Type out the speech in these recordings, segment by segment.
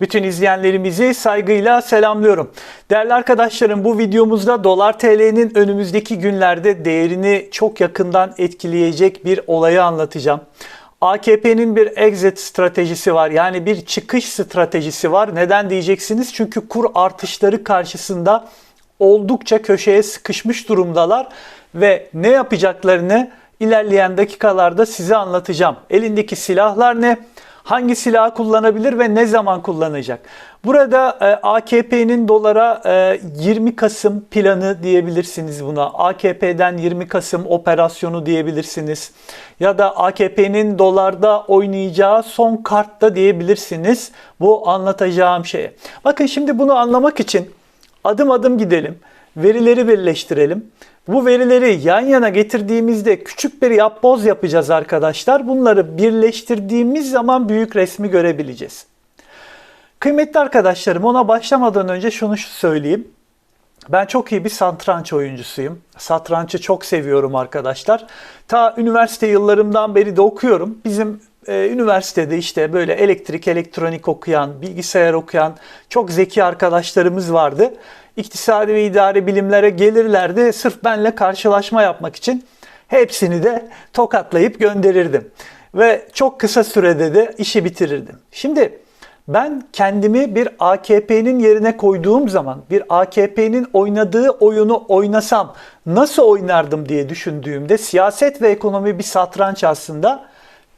Bütün izleyenlerimizi saygıyla selamlıyorum. Değerli arkadaşlarım bu videomuzda dolar TL'nin önümüzdeki günlerde değerini çok yakından etkileyecek bir olayı anlatacağım. AKP'nin bir exit stratejisi var. Yani bir çıkış stratejisi var. Neden diyeceksiniz? Çünkü kur artışları karşısında oldukça köşeye sıkışmış durumdalar ve ne yapacaklarını ilerleyen dakikalarda size anlatacağım. Elindeki silahlar ne? Hangi silahı kullanabilir ve ne zaman kullanacak? Burada e, AKP'nin dolara e, 20 Kasım planı diyebilirsiniz buna. AKP'den 20 Kasım operasyonu diyebilirsiniz. Ya da AKP'nin dolarda oynayacağı son kartta diyebilirsiniz bu anlatacağım şeye. Bakın şimdi bunu anlamak için adım adım gidelim. Verileri birleştirelim. Bu verileri yan yana getirdiğimizde küçük bir yapboz yapacağız arkadaşlar. Bunları birleştirdiğimiz zaman büyük resmi görebileceğiz. Kıymetli arkadaşlarım ona başlamadan önce şunu söyleyeyim. Ben çok iyi bir satranç oyuncusuyum. Satrançı çok seviyorum arkadaşlar. Ta üniversite yıllarımdan beri de okuyorum. Bizim e, üniversitede işte böyle elektrik, elektronik okuyan, bilgisayar okuyan çok zeki arkadaşlarımız vardı. İktisadi ve idari bilimlere gelirlerdi. Sırf benle karşılaşma yapmak için hepsini de tokatlayıp gönderirdim. Ve çok kısa sürede de işi bitirirdim. Şimdi ben kendimi bir AKP'nin yerine koyduğum zaman, bir AKP'nin oynadığı oyunu oynasam nasıl oynardım diye düşündüğümde siyaset ve ekonomi bir satranç aslında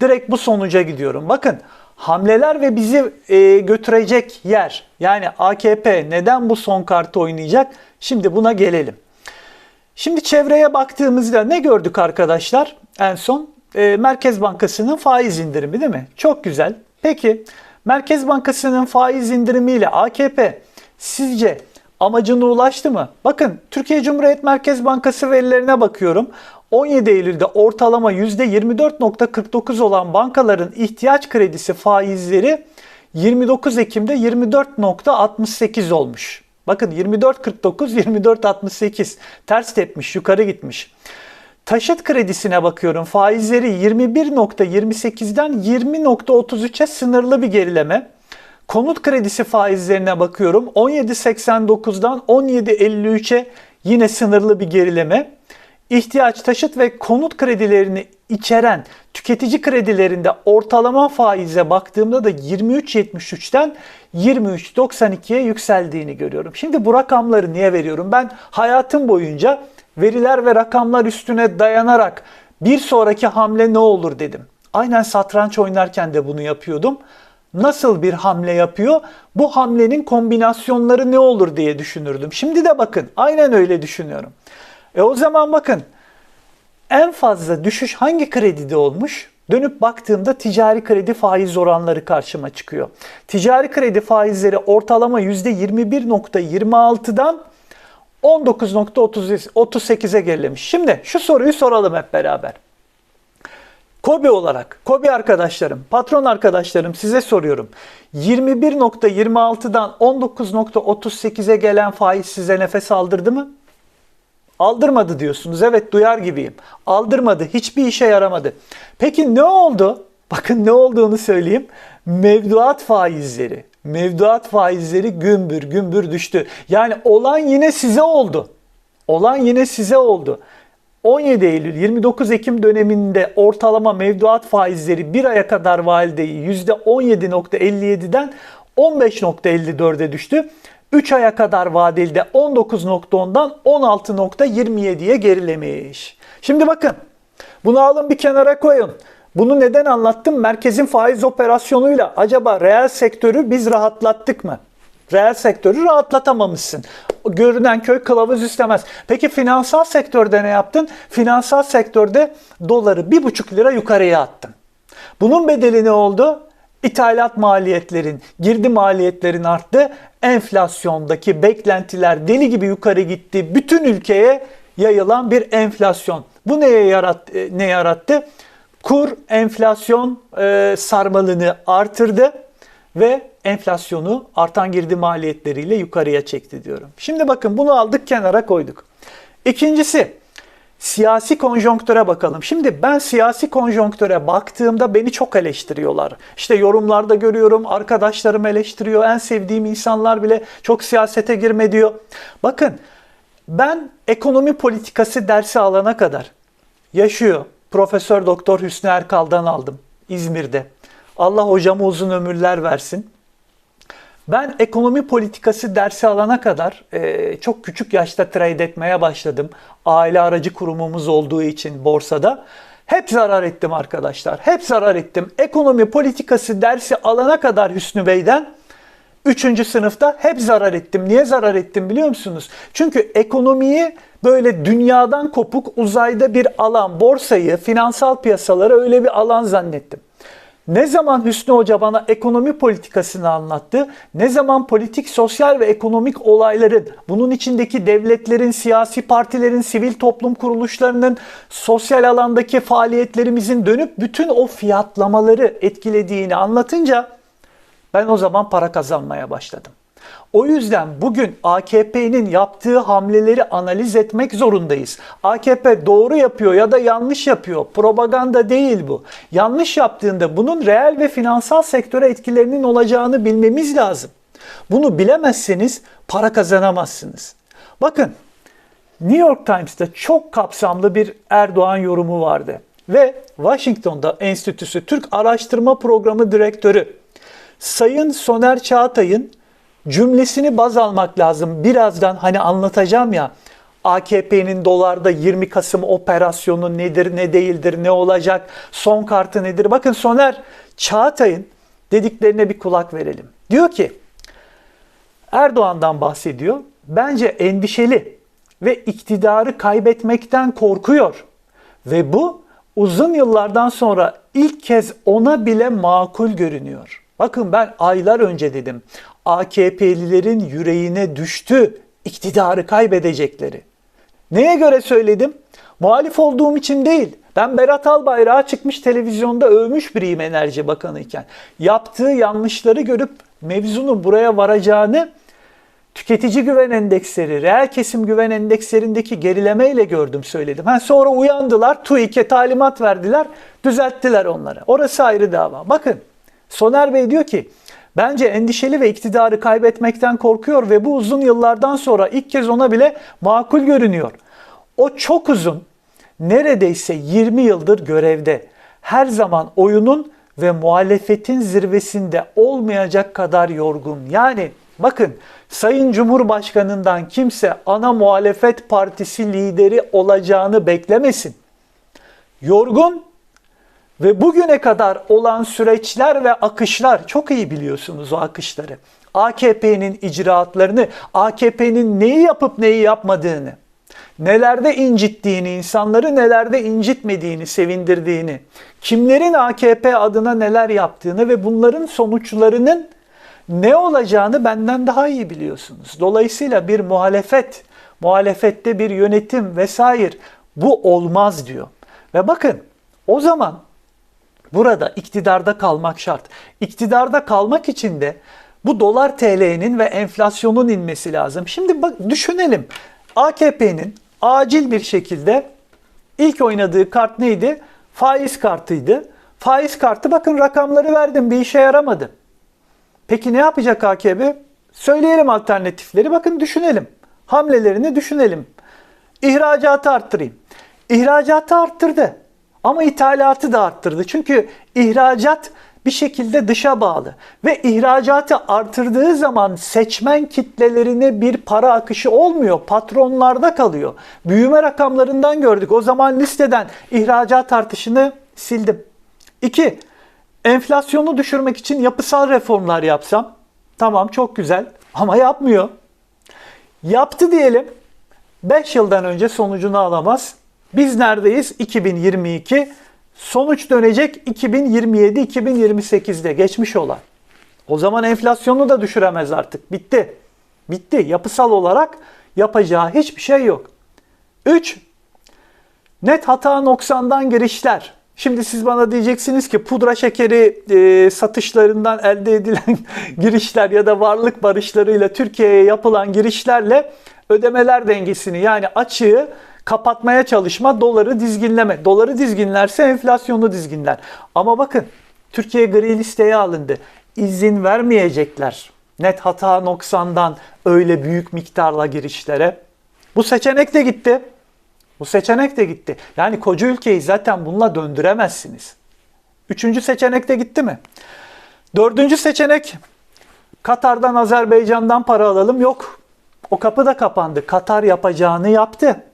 direkt bu sonuca gidiyorum. Bakın hamleler ve bizi e, götürecek yer yani AKP neden bu son kartı oynayacak? Şimdi buna gelelim. Şimdi çevreye baktığımızda ne gördük arkadaşlar? En son e, Merkez Bankası'nın faiz indirimi değil mi? Çok güzel. Peki Merkez Bankası'nın faiz indirimiyle AKP sizce amacına ulaştı mı? Bakın Türkiye Cumhuriyet Merkez Bankası verilerine bakıyorum. 17 Eylül'de ortalama %24.49 olan bankaların ihtiyaç kredisi faizleri 29 Ekim'de 24.68 olmuş. Bakın 24.49, 24.68 ters tepmiş, yukarı gitmiş. Taşıt kredisine bakıyorum. Faizleri 21.28'den 20.33'e sınırlı bir gerileme. Konut kredisi faizlerine bakıyorum. 17.89'dan 17.53'e yine sınırlı bir gerileme. İhtiyaç, taşıt ve konut kredilerini içeren tüketici kredilerinde ortalama faize baktığımda da 23.73'ten 23.92'ye yükseldiğini görüyorum. Şimdi bu rakamları niye veriyorum? Ben hayatım boyunca veriler ve rakamlar üstüne dayanarak bir sonraki hamle ne olur dedim. Aynen satranç oynarken de bunu yapıyordum. Nasıl bir hamle yapıyor? Bu hamlenin kombinasyonları ne olur diye düşünürdüm. Şimdi de bakın aynen öyle düşünüyorum. E o zaman bakın en fazla düşüş hangi kredide olmuş? Dönüp baktığımda ticari kredi faiz oranları karşıma çıkıyor. Ticari kredi faizleri ortalama %21.26'dan 19.38'e gerilemiş. Şimdi şu soruyu soralım hep beraber. Kobi olarak, Kobi arkadaşlarım, patron arkadaşlarım size soruyorum. 21.26'dan 19.38'e gelen faiz size nefes aldırdı mı? Aldırmadı diyorsunuz. Evet duyar gibiyim. Aldırmadı. Hiçbir işe yaramadı. Peki ne oldu? Bakın ne olduğunu söyleyeyim. Mevduat faizleri. Mevduat faizleri gümbür gümbür düştü. Yani olan yine size oldu. Olan yine size oldu. 17 Eylül 29 Ekim döneminde ortalama mevduat faizleri bir aya kadar valideyi %17.57'den 15.54'e düştü. 3 aya kadar vadeli de 19.10'dan 16.27'ye gerilemiş. Şimdi bakın bunu alın bir kenara koyun. Bunu neden anlattım? Merkezin faiz operasyonuyla acaba reel sektörü biz rahatlattık mı? Reel sektörü rahatlatamamışsın. Görünen köy kılavuz istemez. Peki finansal sektörde ne yaptın? Finansal sektörde doları 1,5 lira yukarıya attın. Bunun bedeli ne oldu? İthalat maliyetlerin, girdi maliyetlerin arttı. Enflasyondaki beklentiler deli gibi yukarı gitti. Bütün ülkeye yayılan bir enflasyon. Bu neye yarattı? Ne yarattı? Kur enflasyon e, sarmalını artırdı ve enflasyonu artan girdi maliyetleriyle yukarıya çekti diyorum. Şimdi bakın bunu aldık kenara koyduk. İkincisi siyasi konjonktüre bakalım. Şimdi ben siyasi konjonktüre baktığımda beni çok eleştiriyorlar. İşte yorumlarda görüyorum, arkadaşlarım eleştiriyor, en sevdiğim insanlar bile çok siyasete girme diyor. Bakın ben ekonomi politikası dersi alana kadar yaşıyor. Profesör Doktor Hüsnü Erkal'dan aldım İzmir'de. Allah hocama uzun ömürler versin. Ben ekonomi politikası dersi alana kadar e, çok küçük yaşta trade etmeye başladım. Aile aracı kurumumuz olduğu için borsada. Hep zarar ettim arkadaşlar. Hep zarar ettim. Ekonomi politikası dersi alana kadar Hüsnü Bey'den 3. sınıfta hep zarar ettim. Niye zarar ettim biliyor musunuz? Çünkü ekonomiyi böyle dünyadan kopuk uzayda bir alan, borsayı, finansal piyasaları öyle bir alan zannettim. Ne zaman Hüsnü Hoca bana ekonomi politikasını anlattı, ne zaman politik, sosyal ve ekonomik olayların, bunun içindeki devletlerin, siyasi partilerin, sivil toplum kuruluşlarının, sosyal alandaki faaliyetlerimizin dönüp bütün o fiyatlamaları etkilediğini anlatınca ben o zaman para kazanmaya başladım. O yüzden bugün AKP'nin yaptığı hamleleri analiz etmek zorundayız. AKP doğru yapıyor ya da yanlış yapıyor. Propaganda değil bu. Yanlış yaptığında bunun reel ve finansal sektöre etkilerinin olacağını bilmemiz lazım. Bunu bilemezseniz para kazanamazsınız. Bakın New York Times'ta çok kapsamlı bir Erdoğan yorumu vardı. Ve Washington'da Enstitüsü Türk Araştırma Programı Direktörü Sayın Soner Çağatay'ın cümlesini baz almak lazım. Birazdan hani anlatacağım ya AKP'nin dolarda 20 Kasım operasyonu nedir, ne değildir, ne olacak, son kartı nedir? Bakın Soner Çağatay'ın dediklerine bir kulak verelim. Diyor ki Erdoğan'dan bahsediyor. Bence endişeli ve iktidarı kaybetmekten korkuyor. Ve bu uzun yıllardan sonra ilk kez ona bile makul görünüyor. Bakın ben aylar önce dedim. AKP'lilerin yüreğine düştü iktidarı kaybedecekleri. Neye göre söyledim? Muhalif olduğum için değil. Ben Berat Albayrak'a çıkmış televizyonda övmüş biriyim Enerji Bakanı iken. Yaptığı yanlışları görüp mevzunun buraya varacağını tüketici güven endeksleri, reel kesim güven endekslerindeki gerilemeyle gördüm söyledim. Ha, sonra uyandılar, TÜİK'e talimat verdiler, düzelttiler onları. Orası ayrı dava. Bakın Soner Bey diyor ki bence endişeli ve iktidarı kaybetmekten korkuyor ve bu uzun yıllardan sonra ilk kez ona bile makul görünüyor. O çok uzun, neredeyse 20 yıldır görevde. Her zaman oyunun ve muhalefetin zirvesinde olmayacak kadar yorgun. Yani bakın Sayın Cumhurbaşkanı'ndan kimse ana muhalefet partisi lideri olacağını beklemesin. Yorgun ve bugüne kadar olan süreçler ve akışlar çok iyi biliyorsunuz o akışları. AKP'nin icraatlarını, AKP'nin neyi yapıp neyi yapmadığını, nelerde incittiğini, insanları nelerde incitmediğini, sevindirdiğini, kimlerin AKP adına neler yaptığını ve bunların sonuçlarının ne olacağını benden daha iyi biliyorsunuz. Dolayısıyla bir muhalefet, muhalefette bir yönetim vesaire bu olmaz diyor. Ve bakın o zaman Burada iktidarda kalmak şart. İktidarda kalmak için de bu dolar TL'nin ve enflasyonun inmesi lazım. Şimdi bak düşünelim. AKP'nin acil bir şekilde ilk oynadığı kart neydi? Faiz kartıydı. Faiz kartı bakın rakamları verdim bir işe yaramadı. Peki ne yapacak AKP? Söyleyelim alternatifleri bakın düşünelim. Hamlelerini düşünelim. İhracatı arttırayım. İhracatı arttırdı. Ama ithalatı da arttırdı. Çünkü ihracat bir şekilde dışa bağlı ve ihracatı artırdığı zaman seçmen kitlelerine bir para akışı olmuyor. Patronlarda kalıyor. Büyüme rakamlarından gördük. O zaman listeden ihracat artışını sildim. 2. Enflasyonu düşürmek için yapısal reformlar yapsam. Tamam çok güzel ama yapmıyor. Yaptı diyelim. 5 yıldan önce sonucunu alamaz. Biz neredeyiz? 2022. Sonuç dönecek 2027-2028'de geçmiş olan. O zaman enflasyonu da düşüremez artık. Bitti. Bitti. Yapısal olarak yapacağı hiçbir şey yok. 3. Net hata noksandan girişler. Şimdi siz bana diyeceksiniz ki pudra şekeri e, satışlarından elde edilen girişler ya da varlık barışlarıyla Türkiye'ye yapılan girişlerle ödemeler dengesini yani açığı kapatmaya çalışma, doları dizginleme. Doları dizginlerse enflasyonu dizginler. Ama bakın Türkiye gri listeye alındı. İzin vermeyecekler. Net hata noksandan öyle büyük miktarla girişlere. Bu seçenek de gitti. Bu seçenek de gitti. Yani koca ülkeyi zaten bununla döndüremezsiniz. Üçüncü seçenek de gitti mi? Dördüncü seçenek Katar'dan Azerbaycan'dan para alalım yok. O kapı da kapandı. Katar yapacağını yaptı.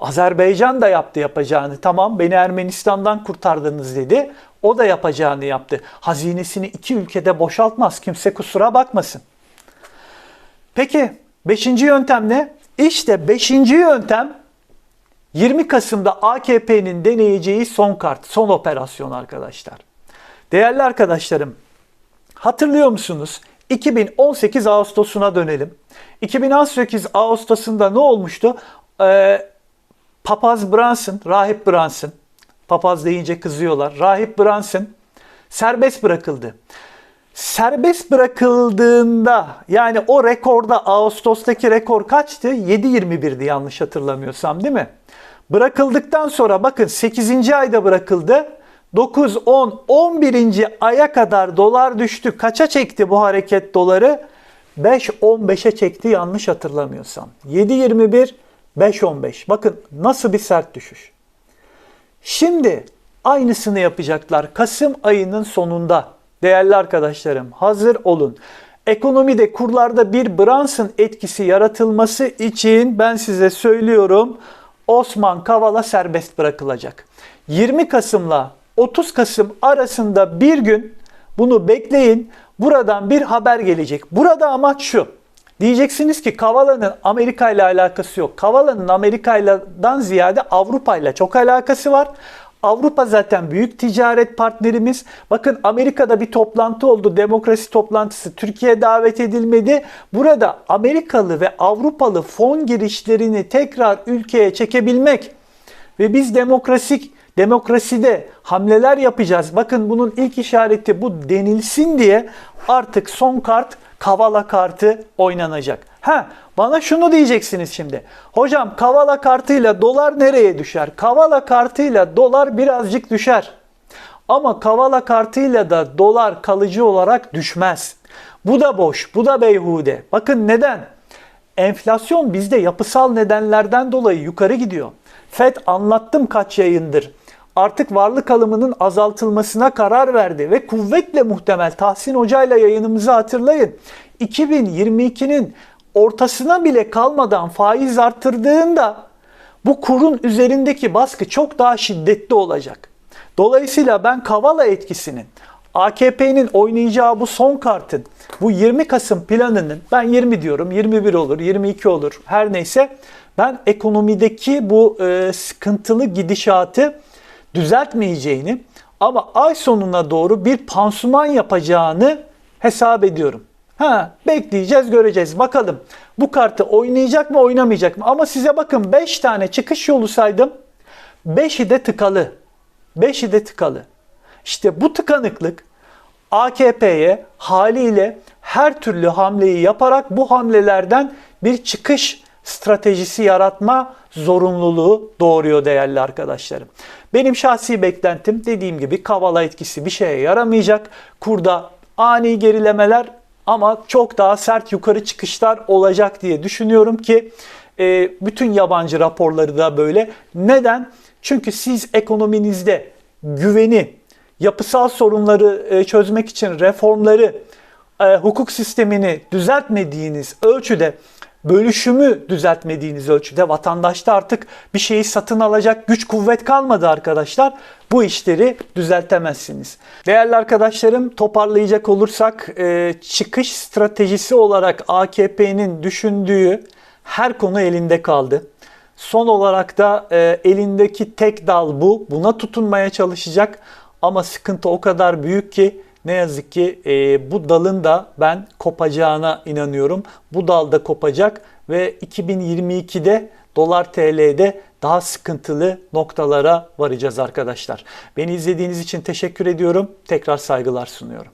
Azerbaycan da yaptı yapacağını. Tamam beni Ermenistan'dan kurtardınız dedi. O da yapacağını yaptı. Hazinesini iki ülkede boşaltmaz. Kimse kusura bakmasın. Peki beşinci yöntem ne? İşte beşinci yöntem 20 Kasım'da AKP'nin deneyeceği son kart, son operasyon arkadaşlar. Değerli arkadaşlarım, hatırlıyor musunuz? 2018 Ağustos'una dönelim. 2018 Ağustos'unda ne olmuştu? Ee, Papaz Brunson, Rahip Brunson, papaz deyince kızıyorlar. Rahip Brunson serbest bırakıldı. Serbest bırakıldığında yani o rekorda Ağustos'taki rekor kaçtı? 7.21'di yanlış hatırlamıyorsam değil mi? Bırakıldıktan sonra bakın 8. ayda bırakıldı. 9, 10, 11. aya kadar dolar düştü. Kaça çekti bu hareket doları? 5.15'e çekti yanlış hatırlamıyorsam. 7.21, 5.15. Bakın nasıl bir sert düşüş. Şimdi aynısını yapacaklar Kasım ayının sonunda. Değerli arkadaşlarım hazır olun. Ekonomide kurlarda bir Brunson etkisi yaratılması için ben size söylüyorum Osman Kavala serbest bırakılacak. 20 Kasım'la 30 Kasım arasında bir gün bunu bekleyin. Buradan bir haber gelecek. Burada amaç şu. Diyeceksiniz ki Kavala'nın Amerika ile alakası yok. Kavala'nın Amerika ile'dan ziyade Avrupa ile çok alakası var. Avrupa zaten büyük ticaret partnerimiz. Bakın Amerika'da bir toplantı oldu. Demokrasi toplantısı. Türkiye davet edilmedi. Burada Amerikalı ve Avrupalı fon girişlerini tekrar ülkeye çekebilmek ve biz demokrasik demokraside hamleler yapacağız. Bakın bunun ilk işareti bu denilsin diye artık son kart Kavala kartı oynanacak. Ha, bana şunu diyeceksiniz şimdi. Hocam Kavala kartıyla dolar nereye düşer? Kavala kartıyla dolar birazcık düşer. Ama Kavala kartıyla da dolar kalıcı olarak düşmez. Bu da boş, bu da beyhude. Bakın neden? Enflasyon bizde yapısal nedenlerden dolayı yukarı gidiyor. FED anlattım kaç yayındır. Artık varlık alımının azaltılmasına karar verdi ve kuvvetle muhtemel Tahsin Hoca ile yayınımızı hatırlayın. 2022'nin ortasına bile kalmadan faiz arttırdığında bu kurun üzerindeki baskı çok daha şiddetli olacak. Dolayısıyla ben Kavala etkisinin AKP'nin oynayacağı bu son kartın bu 20 Kasım planının ben 20 diyorum 21 olur 22 olur her neyse ben ekonomideki bu e, sıkıntılı gidişatı düzeltmeyeceğini ama ay sonuna doğru bir pansuman yapacağını hesap ediyorum. Ha, bekleyeceğiz göreceğiz bakalım bu kartı oynayacak mı oynamayacak mı? Ama size bakın 5 tane çıkış yolu saydım. 5'i de tıkalı. 5'i de tıkalı. İşte bu tıkanıklık AKP'ye haliyle her türlü hamleyi yaparak bu hamlelerden bir çıkış stratejisi yaratma zorunluluğu doğuruyor değerli arkadaşlarım. Benim şahsi beklentim dediğim gibi kavala etkisi bir şeye yaramayacak. Kurda ani gerilemeler ama çok daha sert yukarı çıkışlar olacak diye düşünüyorum ki e, bütün yabancı raporları da böyle. Neden? Çünkü siz ekonominizde güveni, yapısal sorunları e, çözmek için reformları, e, hukuk sistemini düzeltmediğiniz ölçüde bölüşümü düzeltmediğiniz ölçüde vatandaşta artık bir şeyi satın alacak güç kuvvet kalmadı arkadaşlar. Bu işleri düzeltemezsiniz. Değerli arkadaşlarım toparlayacak olursak e, çıkış stratejisi olarak AKP'nin düşündüğü her konu elinde kaldı. Son olarak da e, elindeki tek dal bu. Buna tutunmaya çalışacak ama sıkıntı o kadar büyük ki ne yazık ki e, bu dalın da ben kopacağına inanıyorum. Bu dal da kopacak ve 2022'de dolar TL'de daha sıkıntılı noktalara varacağız arkadaşlar. Beni izlediğiniz için teşekkür ediyorum. Tekrar saygılar sunuyorum.